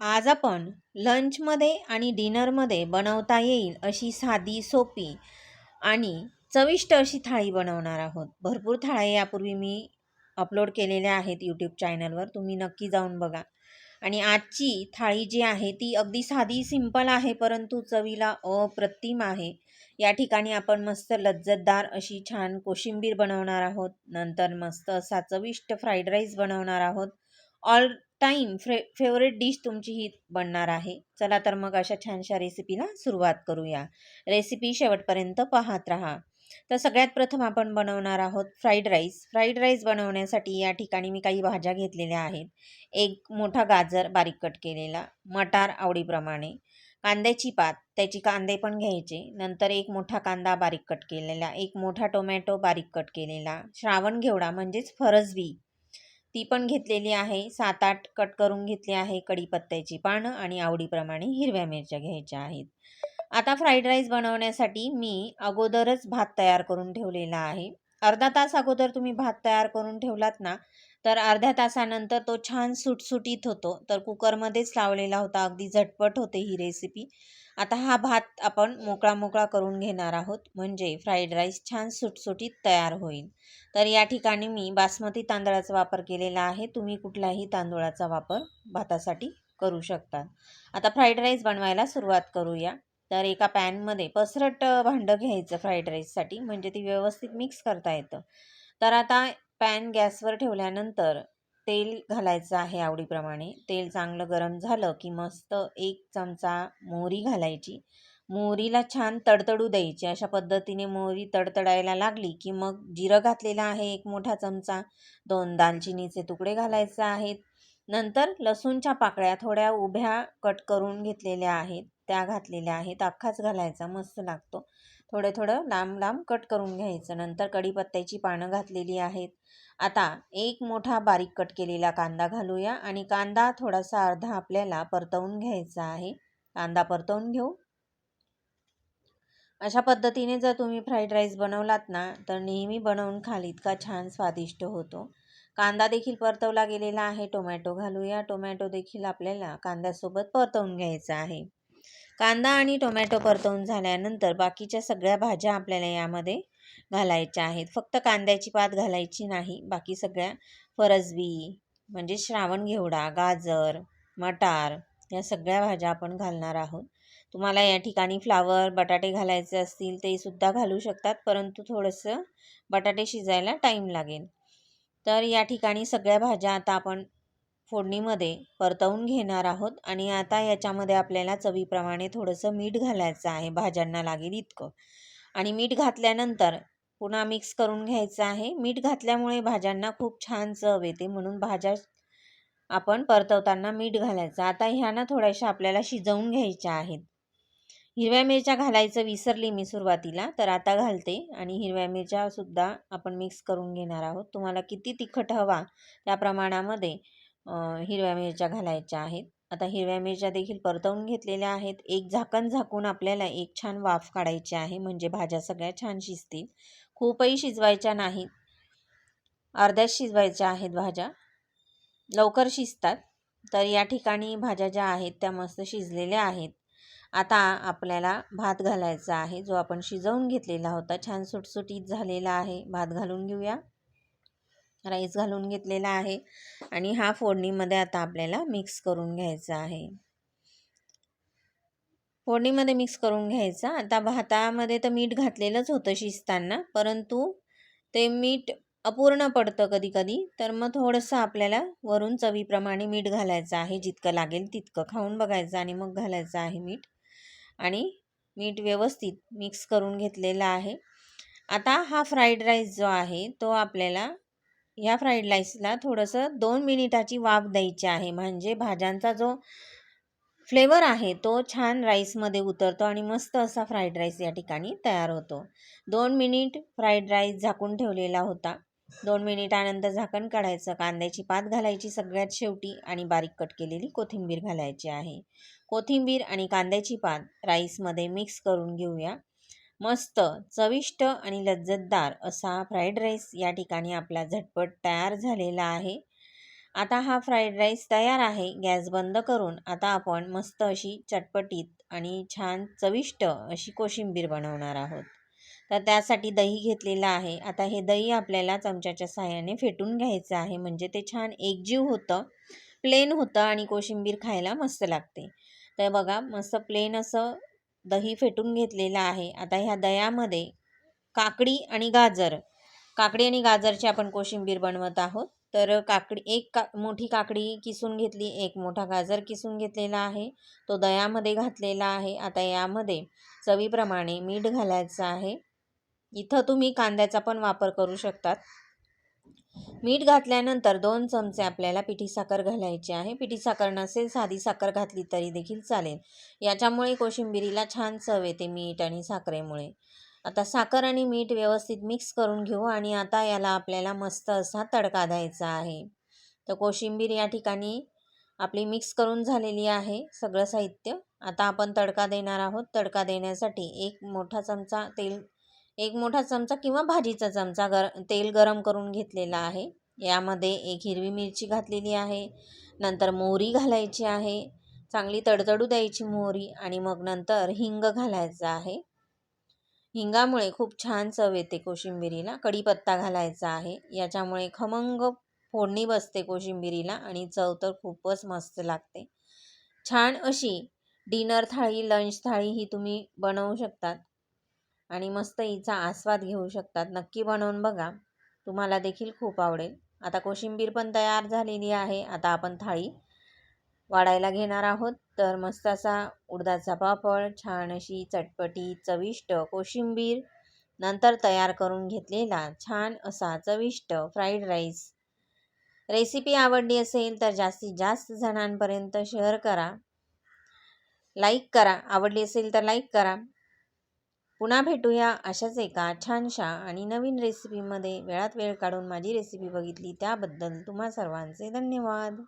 आज आपण लंचमध्ये आणि डिनरमध्ये बनवता येईल अशी साधी सोपी आणि चविष्ट अशी थाळी बनवणार आहोत. भरपूर थाळ्या यापूर्वी मी अपलोड केलेल्या आहेत यूट्यूब चॅनलवर तुम्ही नक्की जाऊन बघा. आणि आजची थाळी जी आहे ती अगदी साधी सिंपल आहे परंतु चवीला अप्रतिम आहे. या ठिकाणी आपण मस्त लज्जतदार अशी छान कोशिंबीर बनवणार आहोत. नंतर मस्त असा चविष्ट फ्राईड राईस बनवणार आहोत. ऑल टाईम फ्रे फेवरेट डिश तुमची ही बनणार आहे. चला तर मग अशा छानशा रेसिपीला सुरुवात करूया. रेसिपी शेवटपर्यंत पाहत राहा. तर सगळ्यात प्रथम आपण बनवणार आहोत फ्राईड राईस. फ्राईड राईस बनवण्यासाठी या ठिकाणी मी काही भाज्या घेतलेल्या आहेत. एक मोठा गाजर बारीक कट केलेला मटार आवडीप्रमाणे कांद्याची पात त्याची कांदे पण घ्यायचे नंतर एक मोठा कांदा बारीक कट केलेला एक मोठा टोमॅटो बारीक कट केलेला श्रावण घेवडा म्हणजेच फरसबी. ती पण घेतलेली आहे. सात आठ कट करून घेतली आहे कढीपत्त्याची पानं आणि आवडीप्रमाणे हिरव्या मिरच्या घ्यायच्या आहेत. आता फ्राईड राईस बनवण्यासाठी मी अगोदरच भात तयार करून ठेवलेला आहे. अर्धा तास अगोदर तुम्ही भात तयार करून ठेवलात ना तर अर्ध्या तासानंतर तो छान सुटसुटीत होतो. तर कुकरमध्येच लावलेला होता अगदी झटपट होते ही रेसिपी आता हा भात आपण मोकळा मोकळा करून घेणार आहोत. म्हणजे फ्राईड राईस छान सुटसुटीत तयार होईल. तर या ठिकाणी मी बासमती तांदळाचा वापर केलेला आहे. तुम्ही कुठल्याही तांदूळाचा वापर भातासाठी करू शकता. आता फ्राईड राईस बनवायला सुरुवात करूया. तर एका पॅनमध्ये पसरट भांडं घ्यायचं फ्राईड राईससाठी. म्हणजे ती व्यवस्थित मिक्स करता येतं. तर आता पॅन गॅसवर ठेवल्यानंतर तेल घालायचं आहे आवडीप्रमाणे. तेल चांगलं गरम झालं की मस्त एक चमचा मोहरी घालायची. मोहरीला छान तडतडू द्यायची. अशा पद्धतीने मोहरी तडतडायला लागली की मग जिरं घातलेलं आहे एक मोठा चमचा. दोन दालचिनीचे तुकडे घालायचे आहेत. नंतर लसूणच्या पाकळ्या थोड्या उभ्या कट करून घेतलेल्या आहेत. त्या घातलेल्या आहेत. अख्खाच घालायचा. मस्त लागतो. थोडं थोडं लांब लांब कट करून घ्यायचं. नंतर कढीपत्त्याची पानं घातलेली आहेत. आता एक मोठा बारीक कट केलेला कांदा घालूया आणि कांदा थोडासा अर्धा आपल्याला परतवून घ्यायचा आहे. कांदा परतवून घेऊ. अशा पद्धतीने जर तुम्ही फ्राईड राईस बनवलात ना तर नेहमी बनवून खाल इतका छान स्वादिष्ट होतो. कांदा देखील परतवला गेलेला आहे. टोमॅटो घालूया. टोमॅटो देखील आपल्याला कांद्यासोबत परतवून घ्यायचा आहे. कांदा आणि टोमॅटो परतवून झाल्यानंतर बाकीच्या सगळ्या भाज्या आपल्याला यामध्ये घालायच्या आहेत. फक्त कांद्याची पात घालायची नाही. बाकी सगळ्या फरसबी म्हणजे श्रावण घेवडा गाजर मटार या सगळ्या भाज्या आपण घालणार आहोत. तुम्हाला या ठिकाणी फ्लावर बटाटे घालायचे असतील ते सुद्धा घालू शकतात परंतु थोडंसं बटाटे शिजायला टाईम लागेल. तर या ठिकाणी सगळ्या भाज्या आता आपण फोडणीमध्ये परतवून घेणार आहोत. आणि आता याच्यामध्ये आपल्याला चवीप्रमाणे थोडंसं मीठ घालायचं आहे भाज्यांना लागेल इतकं. आणि मीठ घातल्यानंतर पुन्हा मिक्स करून घ्यायचं आहे. मीठ घातल्यामुळे भाज्यांना खूप छान चव येते म्हणून भाज्या आपण परतवताना मीठ घालायचं. आता ह्या ना थोड्याशा आपल्याला शिजवून घ्यायच्या आहेत. हिरव्या मिरच्या घालायचं विसरली मी सुरुवातीला तर आता घालते आणि हिरव्या मिरच्यासुद्धा आपण मिक्स करून घेणार आहोत. तुम्हाला किती तिखट हवा त्या प्रमाणामध्ये हिरव्या मिरच्या घालायच्या आहेत. आता हिरव्या मिरच्या देखील परतवून घेतलेल्या आहेत. एक झाकण झाकून आपल्याला एक छान वाफ काढायची आहे म्हणजे भाज्या सगळ्या छान शिजतील. खूपही शिजवायच्या नाहीत. अर्ध्याच शिजवायच्या आहेत भाज्या. लवकर शिजतात. तर या ठिकाणी भाज्या ज्या आहेत त्या मस्त शिजलेल्या आहेत. आता आपल्याला भात घालायचा आहे जो आपण शिजवून घेतलेला होता. छान सुटसुटीत झालेला आहे. भात घालून घेऊया. राईस घालून घेतलेला आहे. आणि हा फोडणीमध्ये आता आपल्याला मिक्स करून घ्यायचा आहे. फोडणीमध्ये मिक्स करून घ्यायचा. आता भातामध्ये तर मीठ घातलेलंच होतं शिजताना परंतु ते मीठ अपूर्ण पडतं कधी कधी तर मग थोडंसं आपल्याला वरून चवीप्रमाणे मीठ घालायचं आहे. जितकं लागेल तितकं खाऊन बघायचं आणि मग घालायचं आहे मीठ. आणि मीठ व्यवस्थित मिक्स करून घेतलेला आहे. आता हा फ्राईड राईस जो आहे तो आपल्याला ह्या फ्राईड राईसला थोडंसं दोन मिनिटाची वाफ द्यायची आहे. म्हणजे भाज्यांचा जो फ्लेवर आहे तो छान राईसमध्ये उतरतो आणि मस्त असा फ्राईड राईस या ठिकाणी तयार होतो. दोन मिनिट फ्राईड राईस झाकून ठेवलेला होता. दोन मिनिटानंतर झाकण काढायचं. कांद्याची पात घालायची सगळ्यात शेवटी आणि बारीक कट केलेली कोथिंबीर घालायची आहे. कोथिंबीर आणि कांद्याची पात राईसमध्ये मिक्स करून घेऊया. मस्त चविष्ट आणि लज्जतदार असा फ्राईड राईस या ठिकाणी आपला झटपट तयार झालेला आहे. आता हा फ्राईड राईस तयार आहे. गॅस बंद करून आता आपण मस्त अशी चटपटीत आणि छान चविष्ट अशी कोशिंबीर बनवणार आहोत. तर त्यासाठी दही घेतलेलं आहे. आता हे दही आपल्याला चमच्याच्या साहाय्याने फेटून घ्यायचं आहे. म्हणजे ते छान एकजीव होतं प्लेन होतं आणि कोशिंबीर खायला मस्त लागते. तर बघा मस्त प्लेन असं दही फेटून घेतलेलं आहे. आता ह्या दह्यामध्ये काकडी आणि गाजर. काकडी आणि गाजरची आपण कोशिंबीर बनवत आहोत. तर काकडी एक का मोठी काकडी किसून घेतली एक मोठा गाजर किसून घेतलेला आहे. तो दह्यामध्ये घातलेला आहे. आता यामध्ये चवीप्रमाणे मीठ घालायचं आहे. इथं तुम्ही कांद्याचा पण वापर करू शकतात. मीठ घातल्यानंतर दोन चमचे आपल्याला पिठी साखर घालायची आहे. पिठी साखर नसेल साधी साखर घातली तरी देखील चालेल. याच्यामुळे कोशिंबिरीला छान चव येते मीठ आणि साखरेमुळे. आता साखर आणि मीठ व्यवस्थित मिक्स करून घेऊ आणि आता याला आपल्याला मस्त असा तडका द्यायचा आहे. तर कोशिंबीर या ठिकाणी आपली मिक्स करून झालेली आहे सगळं साहित्य. आता आपण तडका देणार आहोत. तडका देण्यासाठी एक मोठा चमचा तेल एक मोठा चमचा किंवा भाजीचा चमचा गर तेल गरम करून घेतलेला आहे. यामध्ये एक हिरवी मिरची घातलेली आहे. नंतर मोहरी घालायची आहे. चांगली तडतडू द्यायची मोहरी आणि मग नंतर हिंग घालायचं आहे. हिंगामुळे खूप छान चव येते कोशिंबिरीला. कढीपत्ता घालायचा आहे. याच्यामुळे खमंग फोडणी बसते कोशिंबिरीला आणि चव तर खूपच मस्त लागते. छान अशी डिनर थाळी लंच थाळी ही तुम्ही बनवू शकतात. आणि मस्त हिचा आस्वाद घेऊ शकतात. नक्की बनवून बघा. तुम्हाला देखील खूप आवडेल. आता कोशिंबीर पण तयार झालेली आहे. आता आपण थाळी वाढायला घेणार आहोत. तर मस्त असा उडदाचा पापड छान अशी चटपटी चविष्ट कोशिंबीर नंतर तयार करून घेतलेला छान असा चविष्ट फ्राईड राईस. रेसिपी आवडली असेल तर जास्तीत जास्त जणांपर्यंत शेअर करा. लाईक करा. आवडली असेल तर लाईक करा. पुन्हा भेटूया अशाच एका छानशा आणि नवीन रेसिपीमध्ये वेळात वेळ काढून माझी रेसिपी बघितली त्याबद्दल तुम्हा सर्वांचे धन्यवाद.